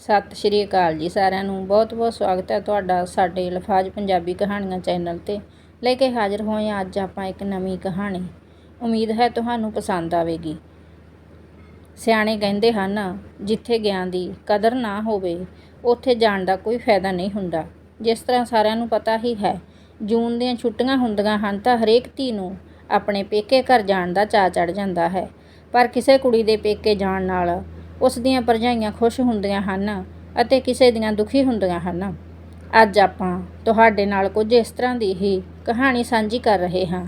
ਸਤਿ ਸ਼੍ਰੀ ਅਕਾਲ ਜੀ ਸਾਰਿਆਂ ਨੂੰ। ਬਹੁਤ-ਬਹੁਤ ਸਵਾਗਤ ਹੈ ਤੁਹਾਡਾ ਸਾਡੇ ਲਫਾਜ਼ ਪੰਜਾਬੀ ਕਹਾਣੀਆਂ ਚੈਨਲ ਤੇ। ਲੈ ਕੇ ਹਾਜ਼ਰ ਹੋਏ ਹਾਂ ਅੱਜ ਆਪਾਂ ਇੱਕ ਨਵੀਂ ਕਹਾਣੀ। ਉਮੀਦ ਹੈ ਤੁਹਾਨੂੰ ਪਸੰਦ ਆਵੇਗੀ। ਸਿਆਣੇ ਕਹਿੰਦੇ ਹਨ, ਜਿੱਥੇ ਗਿਆਨ ਦੀ ਕਦਰ ਨਾ ਹੋਵੇ, ਉੱਥੇ ਜਾਣ ਦਾ ਕੋਈ ਫਾਇਦਾ ਨਹੀਂ ਹੁੰਦਾ। ਜਿਸ ਤਰ੍ਹਾਂ ਸਾਰਿਆਂ ਨੂੰ ਪਤਾ ਹੀ ਹੈ, ਜੂਨ ਦੀਆਂ ਛੁੱਟੀਆਂ ਹੁੰਦੀਆਂ ਹਨ ਤਾਂ ਹਰੇਕ ਧੀ ਨੂੰ ਆਪਣੇ ਪੇਕੇ ਘਰ ਜਾਣ ਦਾ ਚਾਅ ਚੜ ਜਾਂਦਾ ਹੈ। ਪਰ ਕਿਸੇ ਕੁੜੀ ਦੇ ਪੇਕੇ ਜਾਣ ਨਾਲ ਉਸ ਦੀਆਂ ਭਰਜਾਈਆਂ ਖੁਸ਼ ਹੁੰਦੀਆਂ ਹਨ ਅਤੇ ਕਿਸੇ ਦੀਆਂ ਦੁਖੀ ਹੁੰਦੀਆਂ ਹਨ। ਅੱਜ ਆਪਾਂ ਤੁਹਾਡੇ ਨਾਲ ਕੁਝ ਇਸ ਤਰ੍ਹਾਂ ਦੀ ਹੀ ਕਹਾਣੀ ਸਾਂਝੀ ਕਰ ਰਹੇ ਹਾਂ।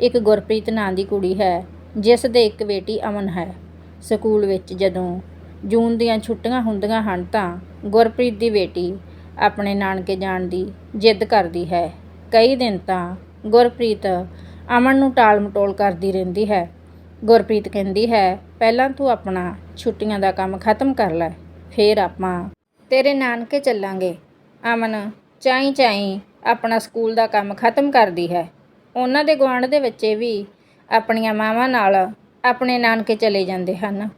ਇੱਕ ਗੁਰਪ੍ਰੀਤ ਨਾਂ ਦੀ ਕੁੜੀ ਹੈ, ਜਿਸ ਦੇ ਇੱਕ ਬੇਟੀ ਅਮਨ ਹੈ। ਸਕੂਲ ਵਿੱਚ ਜਦੋਂ ਜੂਨ ਦੀਆਂ ਛੁੱਟੀਆਂ ਹੁੰਦੀਆਂ ਹਨ ਤਾਂ ਗੁਰਪ੍ਰੀਤ ਦੀ ਬੇਟੀ ਆਪਣੇ ਨਾਨਕੇ ਜਾਣ ਦੀ ਜਿੱਦ ਕਰਦੀ ਹੈ। ਕਈ ਦਿਨ ਤਾਂ ਗੁਰਪ੍ਰੀਤ ਅਮਨ ਨੂੰ ਟਾਲ ਮਟੋਲ ਕਰਦੀ ਰਹਿੰਦੀ ਹੈ ਗੁਰਪ੍ਰੀਤ ਕਹਿੰਦੀ ਹੈ, ਪਹਿਲਾਂ ਤੂੰ ਆਪਣਾ ਛੁੱਟੀਆਂ ਦਾ ਕੰਮ ਖਤਮ ਕਰ ਲੈ, ਫੇਰ ਆਪਾਂ ਤੇਰੇ ਨਾਨਕੇ ਚੱਲਾਂਗੇ। ਅਮਨ ਚਾਈ ਚਾਈ ਆਪਣਾ ਸਕੂਲ ਦਾ ਕੰਮ ਖਤਮ ਕਰਦੀ ਹੈ। ਉਹਨਾਂ ਦੇ ਗੁਆਂਢ ਦੇ ਬੱਚੇ ਵੀ ਆਪਣੀਆਂ ਮਾਵਾਂ ਨਾਲ ਆਪਣੇ ਨਾਨਕੇ ਚਲੇ ਜਾਂਦੇ ਹਨ।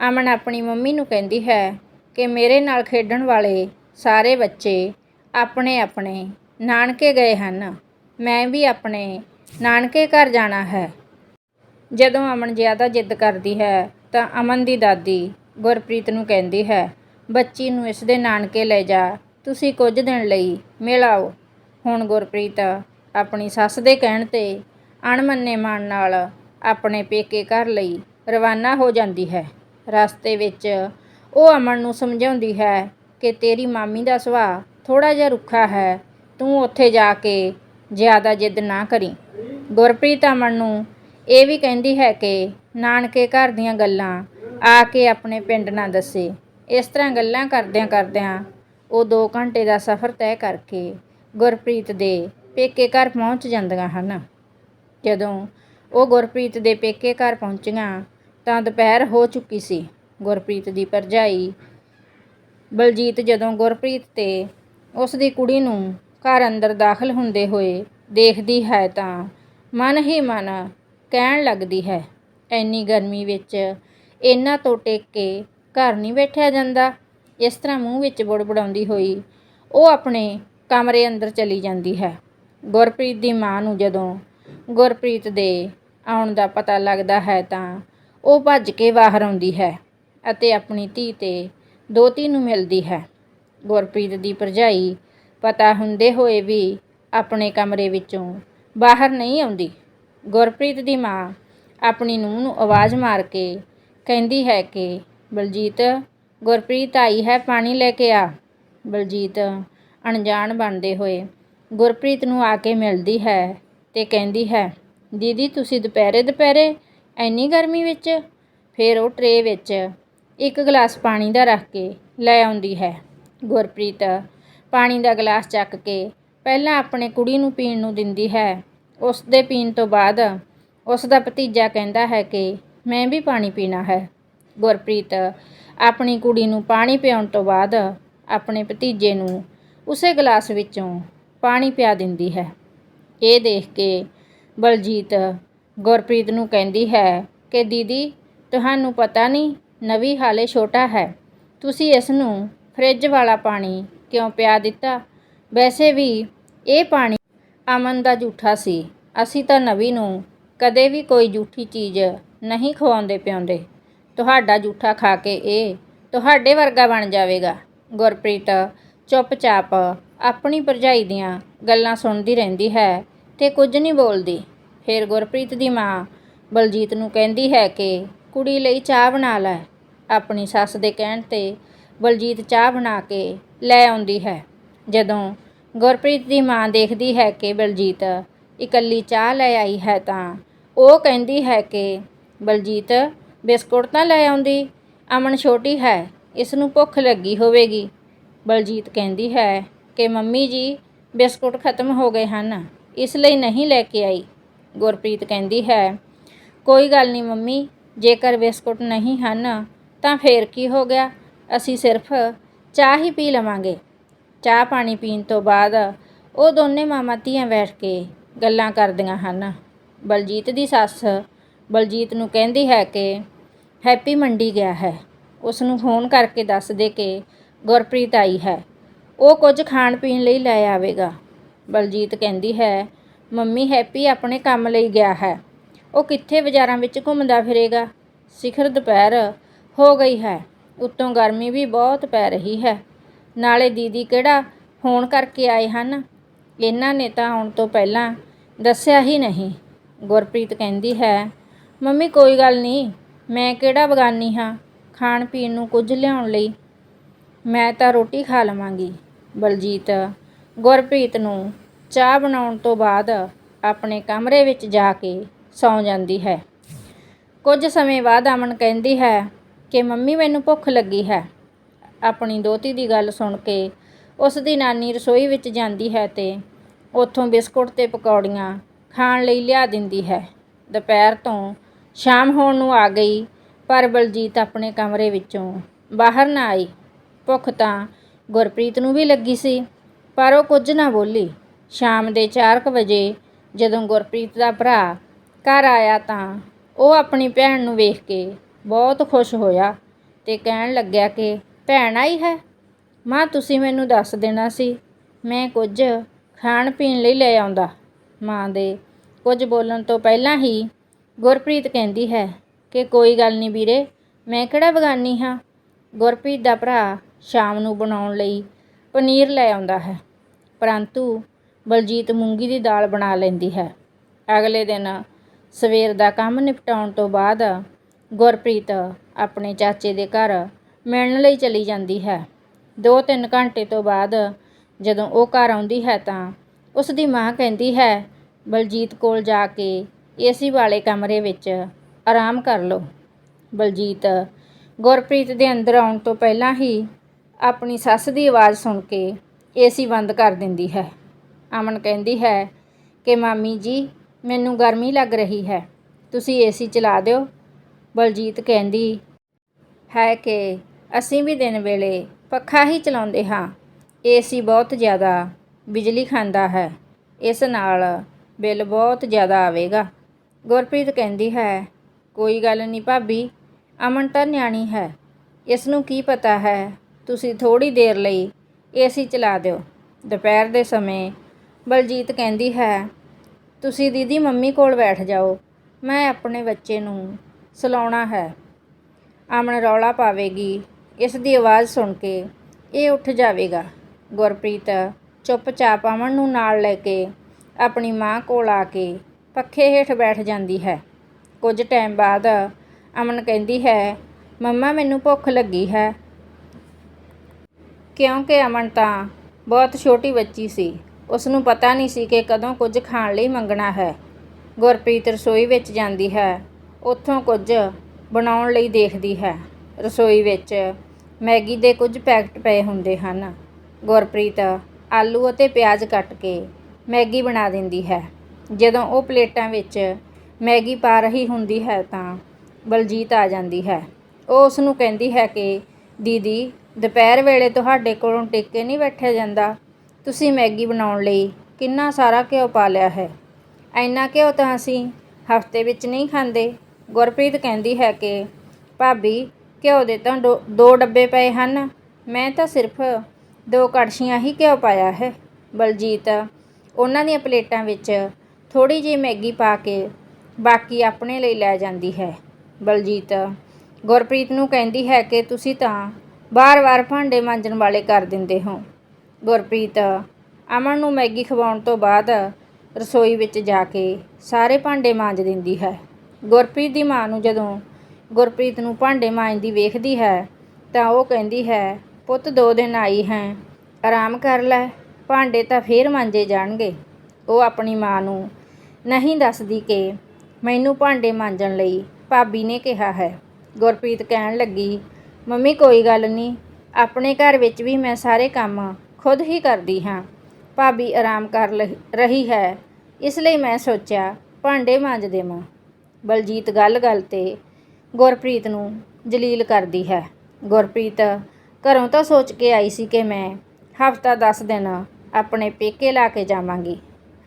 ਅਮਨ ਆਪਣੀ ਮੰਮੀ ਨੂੰ ਕਹਿੰਦੀ ਹੈ ਕਿ ਮੇਰੇ ਨਾਲ ਖੇਡਣ ਵਾਲੇ ਸਾਰੇ ਬੱਚੇ ਆਪਣੇ ਆਪਣੇ ਨਾਨਕੇ ਗਏ ਹਨ। ਮੈਂ ਵੀ ਆਪਣੇ ਨਾਨਕੇ ਘਰ ਜਾਣਾ ਹੈ। ਜਦੋਂ ਅਮਨ ਜ਼ਿਆਦਾ ਜਿੱਦ ਕਰਦੀ ਹੈ ਤਾਂ ਅਮਨ ਦੀ ਦਾਦੀ ਗੁਰਪ੍ਰੀਤ ਨੂੰ ਕਹਿੰਦੀ ਹੈ, ਬੱਚੀ ਨੂੰ ਇਸ ਦੇ ਨਾਨਕੇ ਲੈ ਜਾ, ਤੁਸੀਂ ਕੁਝ ਦਿਨ ਲਈ ਮਿਲ ਆਓ। ਹੁਣ ਗੁਰਪ੍ਰੀਤ ਆਪਣੀ ਸੱਸ ਦੇ ਕਹਿਣ ਤੇ ਅਣਮੰਨੇ ਮਨ ਨਾਲ ਆਪਣੇ ਪੇਕੇ ਘਰ ਲਈ ਰਵਾਨਾ ਹੋ ਜਾਂਦੀ ਹੈ। ਰਸਤੇ ਵਿੱਚ ਉਹ ਅਮਨ ਨੂੰ ਸਮਝਾਉਂਦੀ ਹੈ ਕਿ ਤੇਰੀ ਮਾਮੀ ਦਾ ਸੁਭਾਅ ਥੋੜਾ ਜਿਹਾ ਰੁੱਖਾ ਹੈ, ਤੂੰ ਉੱਥੇ ਜਾ ਕੇ ਜ਼ਿਆਦਾ ਜਿੱਦ ਨਾ ਕਰੀ। ਗੁਰਪ੍ਰੀਤ ਅਮਨ ਨੂੰ ਇਹ ਵੀ ਕਹਿੰਦੀ ਹੈ ਕਿ ਨਾਨਕੇ ਘਰ ਦੀਆਂ ਗੱਲਾਂ ਆ ਕੇ ਆਪਣੇ ਪਿੰਡ ਨਾ ਦੱਸੇ। ਇਸ ਤਰ੍ਹਾਂ ਗੱਲਾਂ ਕਰਦਿਆਂ ਕਰਦਿਆਂ ਉਹ 2 ਘੰਟੇ ਦਾ ਸਫ਼ਰ ਤੈਅ ਕਰਕੇ ਗੁਰਪ੍ਰੀਤ ਦੇ ਪੇਕੇ ਘਰ ਪਹੁੰਚ ਜਾਂਦੀਆਂ ਹਨ। ਜਦੋਂ ਉਹ ਗੁਰਪ੍ਰੀਤ ਦੇ ਪੇਕੇ ਘਰ ਪਹੁੰਚੀਆਂ ਤਾਂ ਦੁਪਹਿਰ ਹੋ ਚੁੱਕੀ ਸੀ। ਗੁਰਪ੍ਰੀਤ ਦੀ ਭਰਜਾਈ ਬਲਜੀਤ ਜਦੋਂ ਗੁਰਪ੍ਰੀਤ ਤੇ ਉਸ ਦੀ ਕੁੜੀ ਨੂੰ ਘਰ ਅੰਦਰ ਦਾਖਲ ਹੁੰਦੇ ਹੋਏ ਦੇਖਦੀ ਹੈ ਤਾਂ ਮਨ ਹੀ ਮਨ ਕਹਿਣ ਲੱਗਦੀ ਹੈ, ਐਨੀ ਗਰਮੀ ਵਿੱਚ ਇਹਨਾਂ ਤੋਂ ਟੇਕ ਕੇ ਘਰ ਨਹੀਂ ਬੈਠਿਆ ਜਾਂਦਾ। ਇਸ ਤਰ੍ਹਾਂ ਮੂੰਹ ਵਿੱਚ ਬੁੜਬੁੜਾਉਂਦੀ ਹੋਈ ਉਹ ਆਪਣੇ ਕਮਰੇ ਅੰਦਰ ਚਲੀ ਜਾਂਦੀ ਹੈ। ਗੁਰਪ੍ਰੀਤ ਦੀ ਮਾਂ ਨੂੰ ਜਦੋਂ ਗੁਰਪ੍ਰੀਤ ਦੇ ਆਉਣ ਦਾ ਪਤਾ ਲੱਗਦਾ ਹੈ ਤਾਂ ਉਹ ਭੱਜ ਕੇ ਬਾਹਰ ਆਉਂਦੀ ਹੈ ਅਤੇ ਆਪਣੀ ਧੀ ਤੇ ਦੋਤੀ ਨੂੰ ਮਿਲਦੀ ਹੈ। ਗੁਰਪ੍ਰੀਤ ਦੀ ਭਰਜਾਈ ਪਤਾ ਹੁੰਦੇ ਹੋਏ ਵੀ ਆਪਣੇ ਕਮਰੇ ਵਿੱਚੋਂ ਬਾਹਰ ਨਹੀਂ ਆਉਂਦੀ। ਗੁਰਪ੍ਰੀਤ ਦੀ ਮਾਂ ਆਪਣੀ ਨੂੰਹ ਨੂੰ ਆਵਾਜ਼ ਮਾਰ ਕੇ ਕਹਿੰਦੀ ਹੈ ਕਿ, ਬਲਜੀਤ, ਗੁਰਪ੍ਰੀਤ ਆਈ ਹੈ, ਪਾਣੀ ਲੈ ਕੇ ਆ। ਬਲਜੀਤ ਅਣਜਾਣ ਬਣਦੇ ਹੋਏ ਗੁਰਪ੍ਰੀਤ ਨੂੰ ਆ ਕੇ ਮਿਲਦੀ ਹੈ ਤੇ ਕਹਿੰਦੀ ਹੈ, ਦੀਦੀ, ਤੁਸੀਂ ਦੁਪਹਿਰੇ ਦੁਪਹਿਰੇ ਐਨੀ ਗਰਮੀ ਵਿੱਚ? ਫਿਰ ਉਹ ਟਰੇ ਵਿੱਚ ਇੱਕ ਗਲਾਸ ਪਾਣੀ ਦਾ ਰੱਖ ਕੇ ਲੈ ਆਉਂਦੀ ਹੈ। ਗੁਰਪ੍ਰੀਤ ਪਾਣੀ ਦਾ ਗਲਾਸ ਚੱਕ ਕੇ ਪਹਿਲਾਂ ਆਪਣੇ ਕੁੜੀ ਨੂੰ ਪੀਣ ਨੂੰ ਦਿੰਦੀ ਹੈ। ਉਸ ਦੇ ਪੀਣ ਤੋਂ ਬਾਅਦ ਉਸ ਦਾ ਭਤੀਜਾ ਕਹਿੰਦਾ ਹੈ ਕਿ ਮੈਂ ਵੀ ਪਾਣੀ ਪੀਣਾ ਹੈ। ਗੁਰਪ੍ਰੀਤ ਆਪਣੀ ਕੁੜੀ ਨੂੰ ਪਾਣੀ ਪਿਆਉਣ ਤੋਂ ਬਾਅਦ ਆਪਣੇ ਭਤੀਜੇ ਨੂੰ ਉਸੇ ਗਲਾਸ ਵਿੱਚੋਂ ਪਾਣੀ ਪਿਆ ਦਿੰਦੀ ਹੈ। ਇਹ ਦੇਖ ਕੇ ਬਲਜੀਤ ਗੁਰਪ੍ਰੀਤ ਨੂੰ ਕਹਿੰਦੀ ਹੈ ਕਿ ਦੀਦੀ, ਤੁਹਾਨੂੰ ਪਤਾ ਨਹੀਂ, ਨਵੀਂ ਹਾਲੇ ਛੋਟਾ ਹੈ। ਤੁਸੀਂ ਇਸ ਨੂੰ ਫ੍ਰਿਜ ਵਾਲਾ ਪਾਣੀ ਕਿਉਂ ਪਿਆ ਦਿੱਤਾ? ਵੈਸੇ ਵੀ ਇਹ ਪਾਣੀ ਅਮਨ ਦਾ ਜੂਠਾ ਸੀ। ਅਸੀਂ ਤਾਂ ਨਵੀ ਨੂੰ ਕਦੇ ਵੀ ਕੋਈ ਜੂਠੀ ਚੀਜ਼ ਨਹੀਂ ਖਵਾਉਂਦੇ ਪਿਆਉਂਦੇ ਤੁਹਾਡਾ ਜੂਠਾ ਖਾ ਕੇ ਇਹ ਤੁਹਾਡੇ ਵਰਗਾ ਬਣ ਜਾਵੇਗਾ। ਗੁਰਪ੍ਰੀਤ ਚੁੱਪਚਾਪ ਆਪਣੀ ਭਰਜਾਈ ਦੀਆਂ ਗੱਲਾਂ ਸੁਣਦੀ ਰਹਿੰਦੀ ਹੈ ਤੇ ਕੁਝ ਨਹੀਂ ਬੋਲਦੀ। ਫਿਰ ਗੁਰਪ੍ਰੀਤ ਦੀ ਮਾਂ ਬਲਜੀਤ ਨੂੰ ਕਹਿੰਦੀ ਹੈ ਕਿ ਕੁੜੀ ਲਈ ਚਾਹ ਬਣਾ ਲੈ। ਆਪਣੀ ਸੱਸ ਦੇ ਕਹਿਣ ਤੇ ਬਲਜੀਤ ਚਾਹ ਬਣਾ ਕੇ ਲੈ ਆਉਂਦੀ ਹੈ। ਜਦੋਂ ਗੁਰਪ੍ਰੀਤ ਦੀ ਮਾਂ ਦੇਖਦੀ ਹੈ ਕਿ ਬਲਜੀਤ ਇਕੱਲੀ ਚਾਹ ਲੈ ਆਈ ਹੈ ਤਾਂ ਉਹ ਕਹਿੰਦੀ ਹੈ ਕਿ ਬਲਜੀਤ, ਬਿਸਕੁਟ ਤਾਂ ਲੈ ਆਉਂਦੀ? ਅਮਨ ਛੋਟੀ ਹੈ, ਇਸ ਨੂੰ ਭੁੱਖ ਲੱਗੀ ਹੋਵੇਗੀ। ਬਲਜੀਤ ਕਹਿੰਦੀ ਹੈ ਕਿ ਮੰਮੀ ਜੀ, ਬਿਸਕੁਟ ਖਤਮ ਹੋ ਗਏ ਹਨ, ਇਸ ਲਈ ਨਹੀਂ ਲੈ ਕੇ ਆਈ। ਗੁਰਪ੍ਰੀਤ ਕਹਿੰਦੀ ਹੈ, ਕੋਈ ਗੱਲ ਨਹੀਂ ਮੰਮੀ, ਜੇਕਰ ਬਿਸਕੁਟ ਨਹੀਂ ਹਨ ਤਾਂ ਫੇਰ ਕੀ ਹੋ ਗਿਆ? ਅਸੀਂ ਸਿਰਫ ਚਾਹ ਹੀ ਪੀ ਲਵਾਂਗੇ। ਚਾਹ ਪਾਣੀ ਪੀਣ ਤੋਂ ਬਾਅਦ ਉਹ ਦੋਨੇ ਮਾਮਾ ਧੀਆਂ ਬੈਠ ਕੇ ਗੱਲਾਂ ਕਰਦੀਆਂ ਹਨ। ਬਲਜੀਤ ਦੀ ਸੱਸ ਬਲਜੀਤ ਨੂੰ ਕਹਿੰਦੀ ਹੈ ਕਿ ਹੈਪੀ ਮੰਡੀ ਗਿਆ ਹੈ। ਉਸ ਨੂੰ ਫੋਨ ਕਰਕੇ ਦੱਸ ਦੇ ਕਿ ਗੁਰਪ੍ਰੀਤ ਆਈ ਹੈ। ਉਹ ਕੁਝ ਖਾਣ ਪੀਣ ਲਈ ਲੈ ਆਵੇਗਾ। ਬਲਜੀਤ ਕਹਿੰਦੀ ਹੈ, ਮੰਮੀ, ਹੈਪੀ ਆਪਣੇ ਕੰਮ ਲਈ ਗਿਆ ਹੈ। ਉਹ ਕਿੱਥੇ ਬਾਜ਼ਾਰਾਂ ਵਿੱਚ ਘੁੰਮਦਾ ਫਿਰੇਗਾ? ਸਿਖਰ ਦੁਪਹਿਰ ਹੋ ਗਈ ਹੈ। ਉੱਤੋਂ ਗਰਮੀ ਵੀ ਬਹੁਤ ਪੈ ਰਹੀ ਹੈ। ਨਾਲੇ ਦੀਦੀ ਕਿਹੜਾ ਹੋਣ ਕਰਕੇ ਆਏ ਹਨ? ਇਹਨਾਂ ਨੇ ਤਾਂ ਆਉਣ ਤੋਂ ਪਹਿਲਾਂ ਦੱਸਿਆ ਹੀ ਨਹੀਂ। ਗੁਰਪ੍ਰੀਤ ਕਹਿੰਦੀ ਹੈ, ਮੰਮੀ, ਕੋਈ ਗੱਲ ਨਹੀਂ। ਮੈਂ ਕਿਹੜਾ ਬਗਾਨੀ ਹਾਂ ਖਾਣ ਪੀਣ ਨੂੰ ਕੁਝ ਲਿਆਉਣ ਲਈ? ਮੈਂ ਤਾਂ ਰੋਟੀ ਖਾ ਲਵਾਂਗੀ। ਬਲਜੀਤ ਗੁਰਪ੍ਰੀਤ ਨੂੰ ਚਾਹ ਬਣਾਉਣ ਤੋਂ ਬਾਅਦ ਆਪਣੇ ਕਮਰੇ ਵਿੱਚ ਜਾ ਕੇ ਸੌਂ ਜਾਂਦੀ ਹੈ। ਕੁਝ ਸਮੇਂ ਬਾਅਦ ਅਮਨ ਕਹਿੰਦੀ ਹੈ ਕਿ, ਮੰਮੀ, ਮੈਨੂੰ ਭੁੱਖ ਲੱਗੀ ਹੈ। ਆਪਣੀ ਦੋਤੀ ਦੀ ਗੱਲ ਸੁਣ ਕੇ ਉਸ ਦੀ ਨਾਨੀ ਰਸੋਈ ਵਿੱਚ ਜਾਂਦੀ ਹੈ ਤੇ ਉੱਥੋਂ ਬਿਸਕੁਟ ਤੇ ਪਕੌੜੀਆਂ ਖਾਣ ਲਈ ਲਿਆ ਦਿੰਦੀ ਹੈ। ਦੁਪਹਿਰ ਤੋਂ ਸ਼ਾਮ ਹੋਣ ਨੂੰ ਆ ਗਈ, ਪਰ ਬਲਜੀਤ ਆਪਣੇ ਕਮਰੇ ਵਿੱਚੋਂ ਬਾਹਰ ਨਾ ਆਈ। ਭੁੱਖ ਤਾਂ ਗੁਰਪ੍ਰੀਤ ਨੂੰ ਵੀ ਲੱਗੀ ਸੀ, ਪਰ ਉਹ ਕੁਝ ਨਾ ਬੋਲੀ। ਸ਼ਾਮ ਦੇ 4:00 ਵਜੇ ਜਦੋਂ ਗੁਰਪ੍ਰੀਤ ਦਾ ਭਰਾ ਘਰ ਆਇਆ ਤਾਂ ਉਹ ਆਪਣੀ ਭੈਣ ਨੂੰ ਵੇਖ ਕੇ ਬਹੁਤ ਖੁਸ਼ ਹੋਇਆ ਤੇ ਕਹਿਣ ਲੱਗਿਆ ਕਿ ਭੈਣ ਆਈ ਹੈ? ਮਾਂ, ਤੁਸੀਂ ਮੈਨੂੰ ਦੱਸ ਦੇਣਾ ਸੀ। ਮੈਂ ਕੁਝ ਖਾਣ ਪੀਣ ਲਈ ਲੈ ਆਉਂਦਾ। ਮਾਂ ਦੇ ਕੁਝ ਬੋਲਣ ਤੋਂ ਪਹਿਲਾਂ ਹੀ ਗੁਰਪ੍ਰੀਤ ਕਹਿੰਦੀ ਹੈ ਕਿ ਕੋਈ ਗੱਲ ਨਹੀਂ ਵੀਰੇ, ਮੈਂ ਕਿਹੜਾ ਬਗਾਨੀ ਹਾਂ? ਗੁਰਪ੍ਰੀਤ ਦਾ ਭਰਾ ਸ਼ਾਮ ਨੂੰ ਬਣਾਉਣ ਲਈ ਪਨੀਰ ਲੈ ਆਉਂਦਾ ਹੈ। ਪਰੰਤੂ ਬਲਜੀਤ ਮੂੰਗੀ ਦੀ ਦਾਲ ਬਣਾ ਲੈਂਦੀ ਹੈ। ਅਗਲੇ ਦਿਨ ਸਵੇਰ ਦਾ ਕੰਮ ਨਿਪਟਾਉਣ ਤੋਂ ਬਾਅਦ ਗੁਰਪ੍ਰੀਤ ਆਪਣੇ ਚਾਚੇ ਦੇ ਘਰ ਮਿਲਣ ਲਈ ਚਲੀ ਜਾਂਦੀ ਹੈ। 2-3 ਘੰਟੇ ਤੋਂ ਬਾਅਦ ਜਦੋਂ ਉਹ ਘਰ ਆਉਂਦੀ ਹੈ ਤਾਂ ਉਸ ਦੀ ਮਾਂ ਕਹਿੰਦੀ ਹੈ, ਬਲਜੀਤ ਕੋਲ ਜਾ ਕੇ ਏਸੀ ਵਾਲੇ ਕਮਰੇ ਵਿੱਚ ਆਰਾਮ ਕਰ ਲਓ। ਬਲਜੀਤ ਗੁਰਪ੍ਰੀਤ ਦੇ ਅੰਦਰ ਆਉਣ ਤੋਂ ਪਹਿਲਾਂ ਹੀ ਆਪਣੀ ਸੱਸ ਦੀ ਆਵਾਜ਼ ਸੁਣ ਕੇ ਏਸੀ ਬੰਦ ਕਰ ਦਿੰਦੀ ਹੈ। ਅਮਨ ਕਹਿੰਦੀ ਹੈ ਕਿ, ਮਾਮੀ ਜੀ, ਮੈਨੂੰ ਗਰਮੀ ਲੱਗ ਰਹੀ ਹੈ। ਤੁਸੀਂ ਏਸੀ ਚਲਾ ਦਿਓ। ਬਲਜੀਤ ਕਹਿੰਦੀ ਹੈ ਕਿ ਅਸੀਂ ਵੀ ਦਿਨ ਵੇਲੇ ਪੱਖਾ ਹੀ ਚਲਾਉਂਦੇ ਹਾਂ। ਏਸੀ ਬਹੁਤ ਜ਼ਿਆਦਾ ਬਿਜਲੀ ਖਾਂਦਾ ਹੈ। ਇਸ ਨਾਲ ਬਿੱਲ ਬਹੁਤ ਜ਼ਿਆਦਾ ਆਵੇਗਾ। ਗੁਰਪ੍ਰੀਤ ਕਹਿੰਦੀ ਹੈ, ਕੋਈ ਗੱਲ ਨਹੀਂ ਭਾਬੀ, ਅਮਨ ਤਾਂ ਨਿਆਣੀ ਹੈ। ਇਸ ਨੂੰ ਕੀ ਪਤਾ ਹੈ? ਤੁਸੀਂ ਥੋੜੀ ਦੇਰ ਲਈ ਏਸੀ ਚਲਾ ਦਿਓ। ਦੁਪਹਿਰ ਦੇ ਸਮੇਂ ਬਲਜੀਤ ਕਹਿੰਦੀ ਹੈ, ਤੁਸੀਂ ਦੀਦੀ ਮੰਮੀ ਕੋਲ ਬੈਠ ਜਾਓ। ਮੈਂ ਆਪਣੇ ਬੱਚੇ ਨੂੰ ਸਲਾਉਣਾ ਹੈ। ਅਮਨ ਰੌਲਾ ਪਾਵੇਗੀ ਇਸ ਦੀ ਆਵਾਜ਼ ਸੁਣ ਕੇ ਇਹ ਉੱਠ ਜਾਵੇਗਾ। ਗੁਰਪ੍ਰੀਤ ਚੁੱਪਚਾਪ ਅਮਨ ਨੂੰ ਨਾਲ ਲੈ ਕੇ ਆਪਣੀ ਮਾਂ ਕੋਲ ਆ ਕੇ ਪੱਖੇ ਹੇਠ ਬੈਠ ਜਾਂਦੀ ਹੈ। ਕੁਝ ਟਾਈਮ ਬਾਅਦ ਅਮਨ ਕਹਿੰਦੀ ਹੈ, ਮੰਮਾ, ਮੈਨੂੰ ਭੁੱਖ ਲੱਗੀ ਹੈ। ਕਿਉਂਕਿ ਅਮਨ ਤਾਂ ਬਹੁਤ ਛੋਟੀ ਬੱਚੀ ਸੀ ਉਸ ਨੂੰ ਪਤਾ ਨਹੀਂ ਸੀ ਕਿ ਕਦੋਂ ਕੁਝ ਖਾਣ ਲਈ ਮੰਗਣਾ ਹੈ। ਗੁਰਪ੍ਰੀਤ ਰਸੋਈ ਵਿੱਚ ਜਾਂਦੀ ਹੈ, ਉੱਥੋਂ ਕੁਝ ਬਣਾਉਣ ਲਈ ਦੇਖਦੀ ਹੈ। ਰਸੋਈ ਵਿੱਚ ਮੈਗੀ ਦੇ ਕੁਝ ਪੈਕਟ ਪਏ ਹੁੰਦੇ ਹਨ। ਗੁਰਪ੍ਰੀਤ ਆਲੂ ਅਤੇ ਪਿਆਜ਼ ਕੱਟ ਕੇ ਮੈਗੀ ਬਣਾ ਦਿੰਦੀ ਹੈ। ਜਦੋਂ ਉਹ ਪਲੇਟਾਂ ਵਿੱਚ ਮੈਗੀ ਪਾ ਰਹੀ ਹੁੰਦੀ ਹੈ ਤਾਂ ਬਲਜੀਤ ਆ ਜਾਂਦੀ ਹੈ। ਉਹ ਉਸ ਨੂੰ ਕਹਿੰਦੀ ਹੈ ਕਿ, ਦੀਦੀ, ਦੁਪਹਿਰ ਵੇਲੇ ਤੁਹਾਡੇ ਕੋਲੋਂ ਟਿੱਕੇ ਨਹੀਂ ਬੈਠਿਆ ਜਾਂਦਾ। ਤੁਸੀਂ ਮੈਗੀ ਬਣਾਉਣ ਲਈ ਕਿੰਨਾ ਸਾਰਾ ਘਿਓ ਪਾ ਲਿਆ ਹੈ। ਇੰਨਾ ਘਿਓ ਤਾਂ ਅਸੀਂ ਹਫ਼ਤੇ ਵਿੱਚ ਨਹੀਂ ਖਾਂਦੇ। ਗੁਰਪ੍ਰੀਤ ਕਹਿੰਦੀ ਹੈ ਕਿ, ਭਾਬੀ ਘਿਓ ਦੇ ਤਾਂ ਦੋ- ਦੋ ਡੱਬੇ ਪਏ ਹਨ। ਮੈਂ ਤਾਂ ਸਿਰਫ ਦੋ ਕੜਛੀਆਂ ਹੀ ਘਿਓ ਪਾਇਆ ਹੈ। ਬਲਜੀਤ, ਉਹਨਾਂ ਦੀਆਂ ਪਲੇਟਾਂ ਵਿੱਚ ਥੋੜੀ ਜਿਹੀ ਮੈਗੀ ਪਾ ਕੇ ਬਾਕੀ ਆਪਣੇ ਲਈ ਲੈ ਜਾਂਦੀ ਹੈ। ਬਲਜੀਤ, ਗੁਰਪ੍ਰੀਤ ਨੂੰ ਕਹਿੰਦੀ ਹੈ ਕਿ ਤੁਸੀਂ ਤਾਂ ਵਾਰ-ਵਾਰ ਭਾਂਡੇ ਮਾਂਜਣ ਵਾਲੇ ਕਰ ਦਿੰਦੇ ਹੋ। ਗੁਰਪ੍ਰੀਤ, ਅਮਨ ਨੂੰ ਮੈਗੀ ਖਵਾਉਣ ਤੋਂ ਬਾਅਦ ਰਸੋਈ ਵਿੱਚ ਜਾ ਕੇ ਸਾਰੇ ਭਾਂਡੇ ਮਾਂਜ ਦਿੰਦੀ ਹੈ। ਗੁਰਪ੍ਰੀਤ ਦੀ ਮਾਂ ਨੂੰ ਜਦੋਂ ਗੁਰਪ੍ਰੀਤ ਨੂੰ ਭਾਂਡੇ ਮਾਂਜਦੀ ਵੇਖਦੀ ਹੈ, ਤਾਂ ਉਹ ਕਹਿੰਦੀ ਹੈ, ਪੁੱਤ, ਦੋ ਦਿਨ ਆਈ ਹੈ। ਆਰਾਮ ਕਰ ਲੈ, ਭਾਂਡੇ ਤਾਂ ਫੇਰ ਮਾਂਜੇ ਜਾਣਗੇ। ਉਹ ਆਪਣੀ ਮਾਂ ਨੂੰ ਨਹੀਂ ਦੱਸਦੀ ਕਿ ਮੈਨੂੰ ਭਾਂਡੇ ਮਾਂਜਣ ਲਈ ਭਾਬੀ ਨੇ ਕਿਹਾ ਹੈ। ਗੁਰਪ੍ਰੀਤ ਕਹਿਣ ਲੱਗੀ, ਮੰਮੀ, ਕੋਈ ਗੱਲ ਨਹੀਂ। ਆਪਣੇ ਘਰ ਵਿੱਚ ਵੀ ਮੈਂ ਸਾਰੇ ਕੰਮ ਖੁਦ ਹੀ ਕਰਦੀ ਹਾਂ। ਭਾਬੀ ਆਰਾਮ ਕਰ ਲਹ- ਰਹੀ ਹੈ। ਇਸ ਲਈ ਮੈਂ ਸੋਚਿਆ, ਭਾਂਡੇ ਮਾਂਜ ਦੇਵਾਂ। ਬਲਜੀਤ ਗੱਲ-ਗੱਲ ਤੇ ਗੁਰਪ੍ਰੀਤ ਨੂੰ ਜਲੀਲ ਕਰਦੀ ਹੈ। ਗੁਰਪ੍ਰੀਤ ਘਰੋਂ ਤਾਂ ਸੋਚ ਕੇ ਆਈ ਸੀ ਕਿ ਮੈਂ ਹਫਤਾ 10 ਦਿਨ ਆਪਣੇ ਪੇਕੇ ਲਾ ਕੇ ਜਾਵਾਂਗੀ,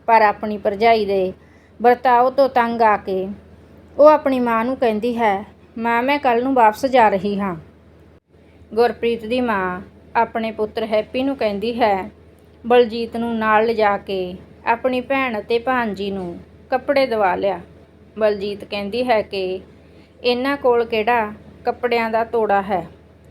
ਪਰ ਆਪਣੀ ਭਰਜਾਈ ਦੇ ਵਰਤਾਓ ਤੋਂ ਤੰਗ ਆ ਕੇ ਉਹ ਆਪਣੀ ਮਾਂ ਨੂੰ ਕਹਿੰਦੀ ਹੈ, ਮਾਂ, ਮੈਂ ਕੱਲ ਨੂੰ ਵਾਪਸ ਜਾ ਰਹੀ ਹਾਂ। ਗੁਰਪ੍ਰੀਤ ਦੀ ਮਾਂ ਆਪਣੇ ਪੁੱਤਰ ਹੈਪੀ ਨੂੰ ਕਹਿੰਦੀ ਹੈ, ਬਲਜੀਤ ਨੂੰ ਨਾਲ ਲਿਜਾ ਕੇ ਆਪਣੀ ਭੈਣ ਅਤੇ ਭਾਂਜੀ ਨੂੰ ਕੱਪੜੇ ਦਵਾ ਲਿਆ। ਬਲਜੀਤ ਕਹਿੰਦੀ ਹੈ ਕਿ ਇਹਨਾਂ ਕੋਲ ਕਿਹੜਾ ਕੱਪੜਿਆਂ ਦਾ ਤੋੜਾ ਹੈ?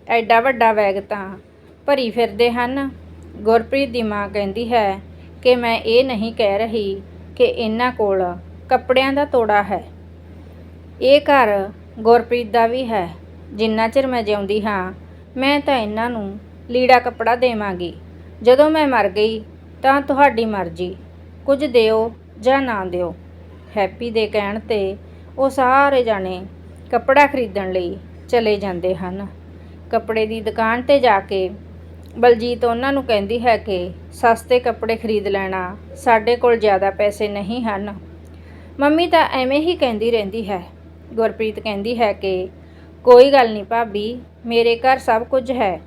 ਐਡਾ ਵੱਡਾ ਬੈਗ ਤਾਂ ਭਰੀ ਫਿਰਦੇ ਹਨ। ਗੁਰਪ੍ਰੀਤ ਦੀ ਮਾਂ ਕਹਿੰਦੀ ਹੈ ਕਿ ਮੈਂ ਇਹ ਨਹੀਂ ਕਹਿ ਰਹੀ ਕਿ ਇਹਨਾਂ ਕੋਲ ਕੱਪੜਿਆਂ ਦਾ ਤੋੜਾ ਹੈ। ਇਹ ਘਰ ਗੁਰਪ੍ਰੀਤ ਦਾ ਵੀ ਹੈ। ਜਿੰਨਾ ਚਿਰ ਮੈਂ ਜਿਉਂਦੀ ਹਾਂ, ਮੈਂ ਤਾਂ ਇਹਨਾਂ ਨੂੰ ਲੀੜਾ ਕੱਪੜਾ ਦੇਵਾਂਗੀ। ਜਦੋਂ ਮੈਂ ਮਰ ਗਈ ਤਾਂ ਤੁਹਾਡੀ ਮਰਜ਼ੀ। ਕੁਝ ਦਿਓ ਜਾਂ ਨਾ ਦਿਓ। ਹੈਪੀ ਦੇ ਕਹਿਣ ਤੇ ਉਹ ਸਾਰੇ ਜਾਣੇ ਕੱਪੜਾ ਖਰੀਦਣ ਲਈ ਚਲੇ ਜਾਂਦੇ ਹਨ। ਕੱਪੜੇ ਦੀ ਦੁਕਾਨ ਤੇ ਜਾ ਕੇ ਬਲਜੀਤ ਉਹਨਾਂ ਨੂੰ ਕਹਿੰਦੀ ਹੈ ਕਿ ਸਸਤੇ ਕੱਪੜੇ ਖਰੀਦ ਲੈਣਾ ਸਾਡੇ ਕੋਲ ਜ਼ਿਆਦਾ ਪੈਸੇ ਨਹੀਂ ਹਨ। ਮੰਮੀ ਤਾਂ ਐਵੇਂ ਹੀ ਕਹਿੰਦੀ ਰਹਿੰਦੀ ਹੈ। ਗੁਰਪ੍ਰੀਤ ਕਹਿੰਦੀ ਹੈ ਕਿ ਕੋਈ ਗੱਲ ਨਹੀਂ ਭਾਬੀ, ਮੇਰੇ ਘਰ ਸਭ ਕੁਝ ਹੈ।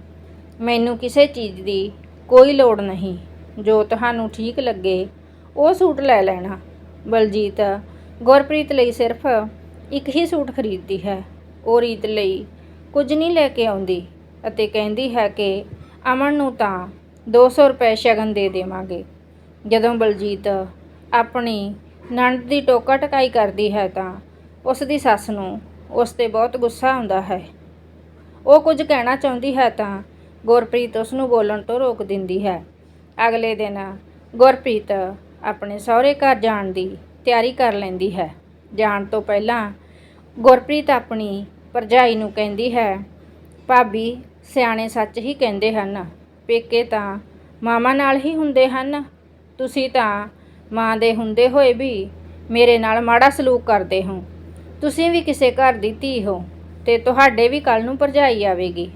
ਮੈਨੂੰ ਕਿਸੇ ਚੀਜ਼ ਦੀ ਕੋਈ ਲੋੜ ਨਹੀਂ। ਜੋ ਤੁਹਾਨੂੰ ਠੀਕ ਲੱਗੇ, ਉਹ ਸੂਟ ਲੈ ਲੈਣਾ। ਬਲਜੀਤ ਗੁਰਪ੍ਰੀਤ ਲਈ ਸਿਰਫ ਇੱਕ ਹੀ ਸੂਟ ਖਰੀਦਦੀ ਹੈ। ਉਹ ਰੀਤ ਲਈ ਕੁਝ ਨਹੀਂ ਲੈ ਕੇ ਆਉਂਦੀ ਅਤੇ ਕਹਿੰਦੀ ਹੈ ਕਿ ਅਮਨ ਨੂੰ ਤਾਂ 200 ਰੁਪਏ ਸ਼ਗਨ ਦੇ ਦੇਵਾਂਗੇ। ਜਦੋਂ ਬਲਜੀਤ ਆਪਣੀ ਨਣਦ ਦੀ ਟੋਕਾ ਟਕਾਈ ਕਰਦੀ ਹੈ ਤਾਂ ਉਸ ਦੀ ਸੱਸ ਨੂੰ ਉਸ ਤੇ ਬਹੁਤ ਗੁੱਸਾ ਆਉਂਦਾ ਹੈ। ਉਹ ਕੁਝ ਕਹਿਣਾ ਚਾਹੁੰਦੀ ਹੈ ਤਾਂ ਗੁਰਪ੍ਰੀਤ ਉਸ ਨੂੰ ਬੋਲਣ ਤੋਂ ਰੋਕ ਦਿੰਦੀ ਹੈ। ਅਗਲੇ ਦਿਨ ਗੁਰਪ੍ਰੀਤ ਆਪਣੇ ਸਹੁਰੇ ਘਰ ਜਾਣ ਦੀ ਤਿਆਰੀ ਕਰ ਲੈਂਦੀ ਹੈ। ਜਾਣ ਤੋਂ ਪਹਿਲਾਂ ਗੁਰਪ੍ਰੀਤ ਆਪਣੀ ਭਰਜਾਈ ਨੂੰ ਕਹਿੰਦੀ ਹੈ, ਭਾਬੀ, ਸਿਆਣੇ ਸੱਚ ਹੀ ਕਹਿੰਦੇ ਹਨ। ਪੇਕੇ ਤਾਂ ਮਾਮਾ ਨਾਲ ਹੀ ਹੁੰਦੇ ਹਨ। ਤੁਸੀਂ ਤਾਂ ਮਾਂ ਦੇ ਹੁੰਦੇ ਹੋਏ ਵੀ ਮੇਰੇ ਨਾਲ ਮਾੜਾ ਸਲੂਕ ਕਰਦੇ ਹੋ। ਤੁਸੀਂ ਵੀ ਕਿਸੇ ਘਰ ਦੀ ਧੀ ਹੋ ਤੇ ਤੁਹਾਡੇ ਵੀ ਕੱਲ ਨੂੰ ਭਰਜਾਈ ਆਵੇਗੀ।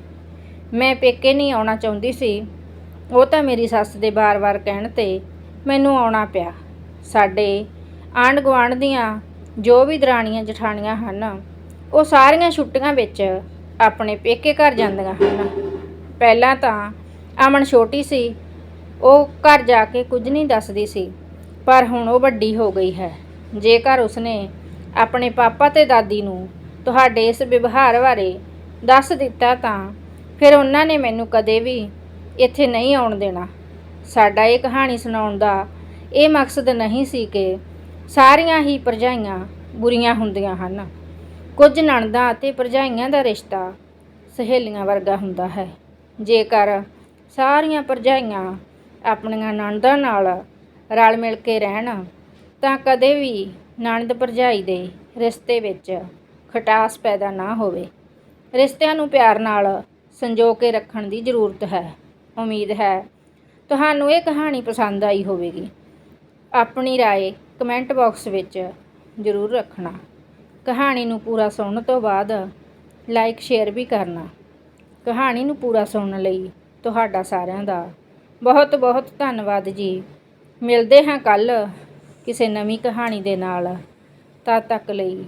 ਮੈਂ ਪੇਕੇ ਨਹੀਂ ਆਉਣਾ ਚਾਹੁੰਦੀ ਸੀ। ਉਹ ਤਾਂ ਮੇਰੀ ਸੱਸ ਦੇ ਬਾਰ-ਬਾਰ ਕਹਿਣ ਤੇ ਮੈਨੂੰ ਆਉਣਾ ਪਿਆ। ਸਾਡੇ ਆਂਢ ਗੁਆਂਢ ਦੀਆਂ ਜੋ ਵੀ ਦਰਾਣੀਆਂ ਜਠਾਣੀਆਂ ਹਨ, ਉਹ ਸਾਰੀਆਂ ਛੁੱਟੀਆਂ ਵਿੱਚ ਆਪਣੇ ਪੇਕੇ ਘਰ ਜਾਂਦੀਆਂ ਹਨ। ਪਹਿਲਾਂ ਤਾਂ ਅਮਨ ਛੋਟੀ ਸੀ, ਉਹ ਘਰ ਜਾ ਕੇ ਕੁਝ ਨਹੀਂ ਦੱਸਦੀ ਸੀ, ਪਰ ਹੁਣ ਉਹ ਵੱਡੀ ਹੋ ਗਈ ਹੈ। ਜੇਕਰ ਉਸਨੇ ਆਪਣੇ ਪਾਪਾ ਤੇ ਦਾਦੀ ਨੂੰ ਤੁਹਾਡੇ ਇਸ ਵਿਵਹਾਰ ਬਾਰੇ ਦੱਸ ਦਿੱਤਾ ਤਾਂ ਫਿਰ ਉਹਨਾਂ ਨੇ ਮੈਨੂੰ ਕਦੇ ਵੀ ਇੱਥੇ ਨਹੀਂ ਆਉਣ ਦੇਣਾ। ਸਾਡਾ ਇਹ ਕਹਾਣੀ ਸੁਣਾਉਣ ਦਾ ਇਹ ਮਕਸਦ ਨਹੀਂ ਸੀ ਕਿ ਸਾਰੀਆਂ ਹੀ ਭਰਜਾਈਆਂ ਬੁਰੀਆਂ ਹੁੰਦੀਆਂ ਹਨ ਕੁਝ ਨਣਦਾਂ ਅਤੇ ਭਰਜਾਈਆਂ ਦਾ ਰਿਸ਼ਤਾ ਸਹੇਲੀਆਂ ਵਰਗਾ ਹੁੰਦਾ ਹੈ ਜੇਕਰ ਸਾਰੀਆਂ ਭਰਜਾਈਆਂ ਆਪਣੀਆਂ ਨਣਦਾਂ ਨਾਲ ਰਲ ਮਿਲ ਕੇ ਰਹਿਣ ਤਾਂ ਕਦੇ ਵੀ ਨਣਦ ਭਰਜਾਈ ਦੇ ਰਿਸ਼ਤੇ ਵਿੱਚ ਖਟਾਸ ਪੈਦਾ ਨਾ ਹੋਵੇ ਰਿਸ਼ਤਿਆਂ ਨੂੰ ਪਿਆਰ ਨਾਲ ਸੰਜੋ ਕੇ ਰੱਖਣ ਦੀ ਜ਼ਰੂਰਤ ਹੈ ਉਮੀਦ ਹੈ ਤੁਹਾਨੂੰ ਇਹ ਕਹਾਣੀ ਪਸੰਦ ਆਈ ਹੋਵੇਗੀ ਆਪਣੀ رائے ਕਮੈਂਟ ਬਾਕਸ ਵਿੱਚ ਜ਼ਰੂਰ ਰੱਖਣਾ। ਕਹਾਣੀ ਨੂੰ ਪੂਰਾ ਸੁਣਨ ਤੋਂ ਬਾਅਦ ਲਾਈਕ ਸ਼ੇਅਰ ਵੀ ਕਰਨਾ। ਕਹਾਣੀ ਨੂੰ ਪੂਰਾ ਸੁਣਨ ਲਈ ਤੁਹਾਡਾ ਸਾਰਿਆਂ ਦਾ ਬਹੁਤ ਬਹੁਤ ਧੰਨਵਾਦ ਜੀ। ਮਿਲਦੇ ਹਾਂ ਕੱਲ ਕਿਸੇ ਨਵੀਂ ਕਹਾਣੀ ਦੇ ਨਾਲ। ਤਦ ਤੱਕ ਲਈ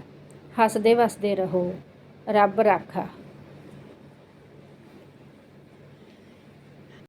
ਹੱਸਦੇ ਵਸਦੇ ਰਹੋ। ਰੱਬ ਰਾਖਾ।